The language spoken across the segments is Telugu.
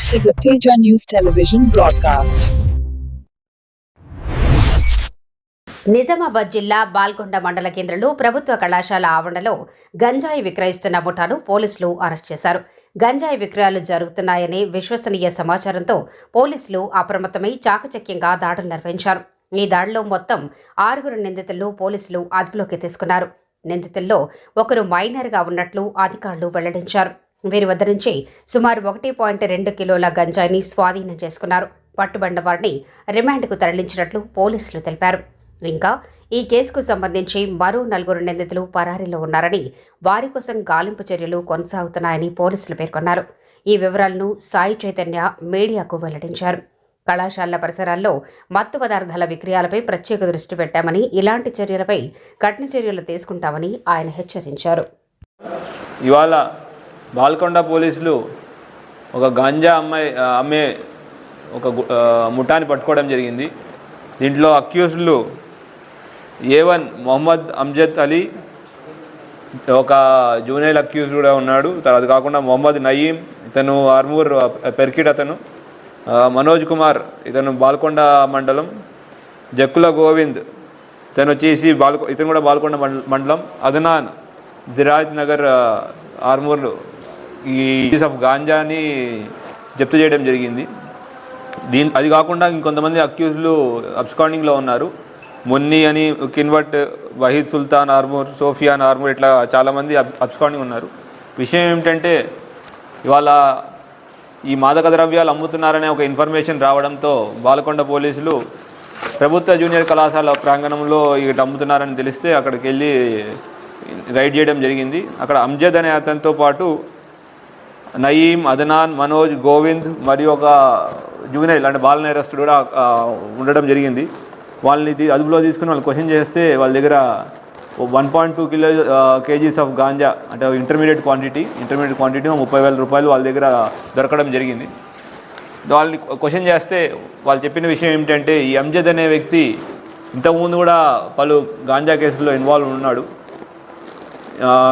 This is a Teja News Television broadcast. Nizamabad జిల్లా బాల్కొండ మండల కేంద్రంలో ప్రభుత్వ కళాశాల ఆవరణలో గంజాయి విక్రయిస్తున్న ముఠాను పోలీసులు అరెస్ట్ చేశారు. గంజాయి విక్రయాలు జరుగుతున్నాయనే విశ్వసనీయ సమాచారంతో పోలీసులు అప్రమత్తమై చాకచక్యంగా దాడులు నిర్వహించారు. ఈ దాడిలో మొత్తం ఆరుగురు నిందితులను పోలీసులు అదుపులోకి తీసుకున్నారు. నిందితుల్లో ఒకరు మైనర్గా ఉన్నట్లు అధికారులు వెల్లడించారు. వీరి వద్ద నుంచి సుమారు ఒకటి పాయింట్ రెండు కిలోల గంజాయిని స్వాధీనం చేసుకున్నారు. పట్టుబడిన వారిని రిమాండ్కు తరలించినట్లు పోలీసులు తెలిపారు. ఇంకా ఈ కేసుకు సంబంధించి మరో నలుగురు నిందితులు పరారీలో ఉన్నారని వారి కోసం గాలింపు చర్యలు కొనసాగుతున్నాయని పోలీసులు పేర్కొన్నారు. ఈ వివరాలను సాయి చైతన్య మీడియాకు వెల్లడించారు. కళాశాలల పరిసరాల్లో మత్తు పదార్థాల విక్రయాలపై ప్రత్యేక దృష్టి పెట్టామని ఇలాంటి చర్యలపై కఠిన చర్యలు తీసుకుంటామని ఆయన హెచ్చరించారు. ఇవాళ బాల్కొండ పోలీసులు ఒక గాంజా అమ్మాయి అమ్మే ఒక ముఠాన్ని పట్టుకోవడం జరిగింది. దీంట్లో అక్యూజ్డ్లు ఏ వన్ మొహమ్మద్ అమ్జద్ అలీ ఒక జూనియర్ అక్యూజ్ కూడా ఉన్నాడు. తర్వాత అది కాకుండా మొహమ్మద్ నయీం ఇతను ఆర్మూర్ పెర్కిడ్ అతను. మనోజ్ కుమార్ ఇతను బాల్కొండ మండలం. జక్కుల గోవింద్ ఇతను వచ్చేసి బాల్కొ ఇతను కూడా బాల్కొండ మండలం. అదనాన్ జిరాజ్ నగర్ ఆర్మూర్లు. ఈ ఆఫ్ గాంజాని జప్తు చేయడం జరిగింది. దీని అది కాకుండా ఇంకొంతమంది అక్యూజ్లు అబ్స్కాండింగ్లో ఉన్నారు. మున్ని అని కిన్వట్ వహీద్ సుల్తాన్ ఆర్మూర్ సోఫియాన్ ఆర్మూర్ ఇట్లా చాలామంది అబ్ అబ్స్కాండింగ్ ఉన్నారు. విషయం ఏమిటంటే ఇవాళ ఈ మాదక ద్రవ్యాలు అమ్ముతున్నారనే ఒక ఇన్ఫర్మేషన్ రావడంతో బాలకొండ పోలీసులు ప్రభుత్వ జూనియర్ కళాశాల ప్రాంగణంలో ఇక్కడ అమ్ముతున్నారని తెలిస్తే అక్కడికి వెళ్ళి రైడ్ చేయడం జరిగింది. అక్కడ అంజద్ అనే అతనితో పాటు నయీం అదనాన్ మనోజ్ గోవింద్ మరియు ఒక జూనియర్ అంటే బాల నేరస్తుడు కూడా ఉండడం జరిగింది. వాళ్ళని తీ- అదుపులో తీసుకుని వాళ్ళు క్వశ్చన్ చేస్తే వాళ్ళ దగ్గర one point two kilo KGs of ganja అంటే ఇంటర్మీడియట్ క్వాంటిటీ ఇంటర్మీడియట్ క్వాంటిటీ ముప్పై వేల రూపాయలు వాళ్ళ దగ్గర దొరకడం జరిగింది. వాళ్ళని క్వశ్చన్ చేస్తే వాళ్ళు చెప్పిన విషయం ఏమిటంటే ఈ అంజద్ అనే వ్యక్తి ఇంతకుముందు కూడా పలు గాంజా కేసుల్లో ఇన్వాల్వ్ ఉన్నాడు.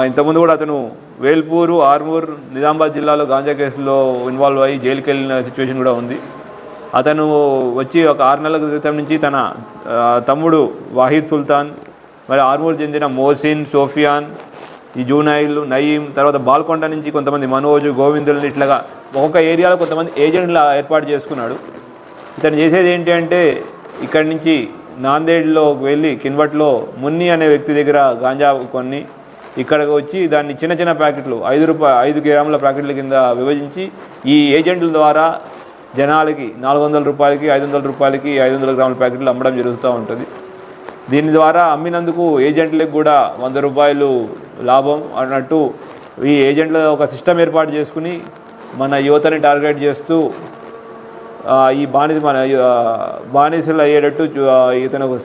ఇంతకుముందు కూడా అతను వేల్పూరు ఆర్మూర్ నిజామాబాద్ జిల్లాలో గాంజా కేసులో ఇన్వాల్వ్ అయ్యి జైలుకి వెళ్ళిన సిచ్యువేషన్ కూడా ఉంది. అతను వచ్చి ఒక ఆరు నెలల క్రితం నుంచి తన తమ్ముడు వాహిద్ సుల్తాన్ మరి ఆర్మూర్ చెందిన మోసిన్ సోఫియాన్ ఈ జూనైల్ నయీం తర్వాత బాల్కొండ నుంచి కొంతమంది మనోజ్ గోవిందులు ఇట్లాగా ఒక్కొక్క ఏరియాలో కొంతమంది ఏజెంట్లు ఏర్పాటు చేసుకున్నాడు. ఇతను చేసేది ఏంటి అంటే ఇక్కడి నుంచి నాందేడ్లో వెళ్ళి కిన్వట్లో మున్ని అనే వ్యక్తి దగ్గర గాంజా కొన్ని ఇక్కడికి వచ్చి దాన్ని చిన్న చిన్న ప్యాకెట్లు ఐదు రూపాయ ఐదు గ్రాముల ప్యాకెట్ల కింద విభజించి ఈ ఏజెంట్ల ద్వారా జనాలకి నాలుగు వందల రూపాయలకి ఐదు వందల రూపాయలకి ఐదు వందల గ్రాముల ప్యాకెట్లు అమ్మడం జరుగుతూ ఉంటుంది. దీని ద్వారా అమ్మినందుకు ఏజెంట్లకు కూడా వంద రూపాయలు లాభం అన్నట్టు ఈ ఏజెంట్ల ఒక సిస్టమ్ ఏర్పాటు చేసుకుని మన యువతని టార్గెట్ చేస్తూ ఈ బానిస మన బానిసలు అయ్యేటట్టు ఇతను ఒక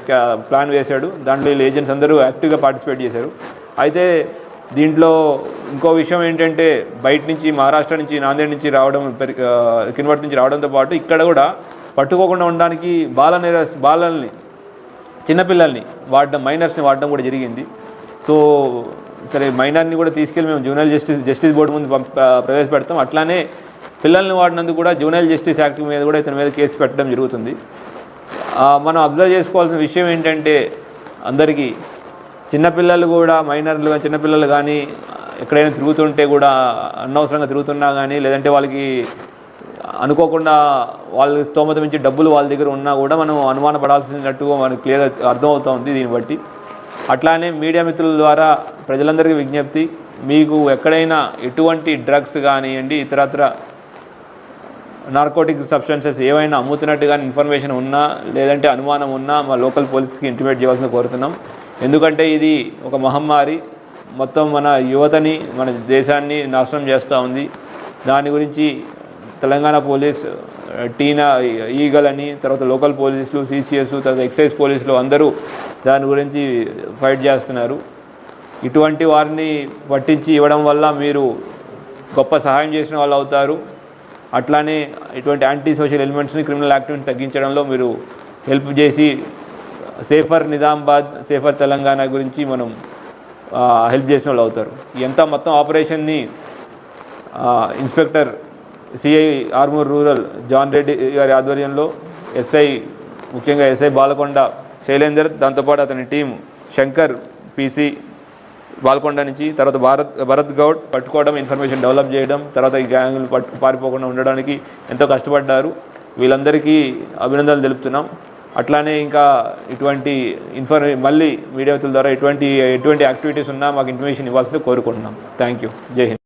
ప్లాన్ వేశాడు. దాంట్లో వీళ్ళు ఏజెంట్స్ అందరూ యాక్టివ్గా పార్టిసిపేట్ చేశారు. అయితే దీంట్లో ఇంకో విషయం ఏంటంటే బయట నుంచి మహారాష్ట్ర నుంచి నాందేడ్ నుంచి రావడం పెరి- నుంచి రావడంతో పాటు ఇక్కడ కూడా పట్టుకోకుండా ఉండడానికి బాల బాలల్ని చిన్నపిల్లల్ని వాడడం మైనర్స్ని వాడడం కూడా జరిగింది. సో సరే మైనర్ని కూడా తీసుకెళ్ళి మేము జూనియల్ జస్టిస్ జస్టిస్ బోర్డు ముందు ప్రవేశపెడతాం. అట్లానే పిల్లల్ని వాడినందుకు కూడా జూనియల్ జస్టిస్ యాక్ట్ మీద కూడా ఇతని మీద కేసు పెట్టడం జరుగుతుంది. మనం అబ్జర్వ్ చేసుకోవాల్సిన విషయం ఏంటంటే అందరికీ చిన్నపిల్లలు కూడా మైనర్లు కానీ చిన్నపిల్లలు కానీ ఎక్కడైనా తిరుగుతుంటే కూడా అనవసరంగా తిరుగుతున్నా కానీ లేదంటే వాళ్ళకి అనుకోకుండా వాళ్ళ స్తోమత మించి డబ్బులు వాళ్ళ దగ్గర ఉన్నా కూడా మనం అనుమానపడాల్సినట్టుగా మనకు క్లియర్ అర్థమవుతుంది దీన్ని బట్టి. అట్లానే మీడియా మిత్రుల ద్వారా ప్రజలందరికీ విజ్ఞప్తి మీకు ఎక్కడైనా ఎటువంటి డ్రగ్స్ కానివ్వండి ఇతరత్ర నార్కోటిక్ సబ్స్టెన్సెస్ ఏవైనా అమ్ముతున్నట్టు కానీ ఇన్ఫర్మేషన్ ఉన్నా లేదంటే అనుమానం ఉన్నా మా లోకల్ పోలీస్కి ఇంటిమేట్ చేయాల్సిన కోరుతున్నాం. ఎందుకంటే ఇది ఒక మహమ్మారి. మొత్తం మన యువతని మన దేశాన్ని నాశనం చేస్తూ ఉంది. దాని గురించి తెలంగాణ పోలీస్ టీనా ఈగల్ అని తర్వాత లోకల్ పోలీసులు సిసిఎస్ తర్వాత ఎక్సైజ్ పోలీసులు అందరూ దాని గురించి ఫైట్ చేస్తున్నారు. ఇటువంటి వారిని పట్టించి ఇవ్వడం వల్ల మీరు గొప్ప సహాయం చేసిన వాళ్ళు అవుతారు. అట్లానే ఇటువంటి యాంటీ సోషల్ ఎలిమెంట్స్ని క్రిమినల్ యాక్టివిటీని తగ్గించడంలో మీరు హెల్ప్ చేసి సేఫర్ నిజామాబాద్ సేఫర్ తెలంగాణ గురించి మనం హెల్ప్ చేసిన వాళ్ళు అవుతారు. ఎంత మొత్తం ఆపరేషన్ని inspector CI Armoor rural John Reddy గారి ఆధ్వర్యంలో ఎస్ఐ ముఖ్యంగా ఎస్ఐ బాలకొండ శైలేందర్ దాంతోపాటు అతని టీం శంకర్ పీసీ బాల్కొండ నుంచి తర్వాత భారత్ భరత్ గౌడ్ పట్టుకోవడం ఇన్ఫర్మేషన్ డెవలప్ చేయడం తర్వాత ఈ గ్యాంగులు పట్టు పారిపోకుండా ఉండడానికి ఎంతో కష్టపడ్డారు. వీళ్ళందరికీ అభినందనలు తెలుపుతున్నాం. అట్లానే ఇంకా ఇటువంటి ఇన్ఫర్ మళ్ళీ మీడియా ద్వారా ఎటువంటి ఎటువంటి యాక్టివిటీస్ ఉన్నా మాకు ఇన్ఫర్మేషన్ ఇవ్వాల్సింది కోరుకుంటున్నాం. థ్యాంక్ యూ జై హింద్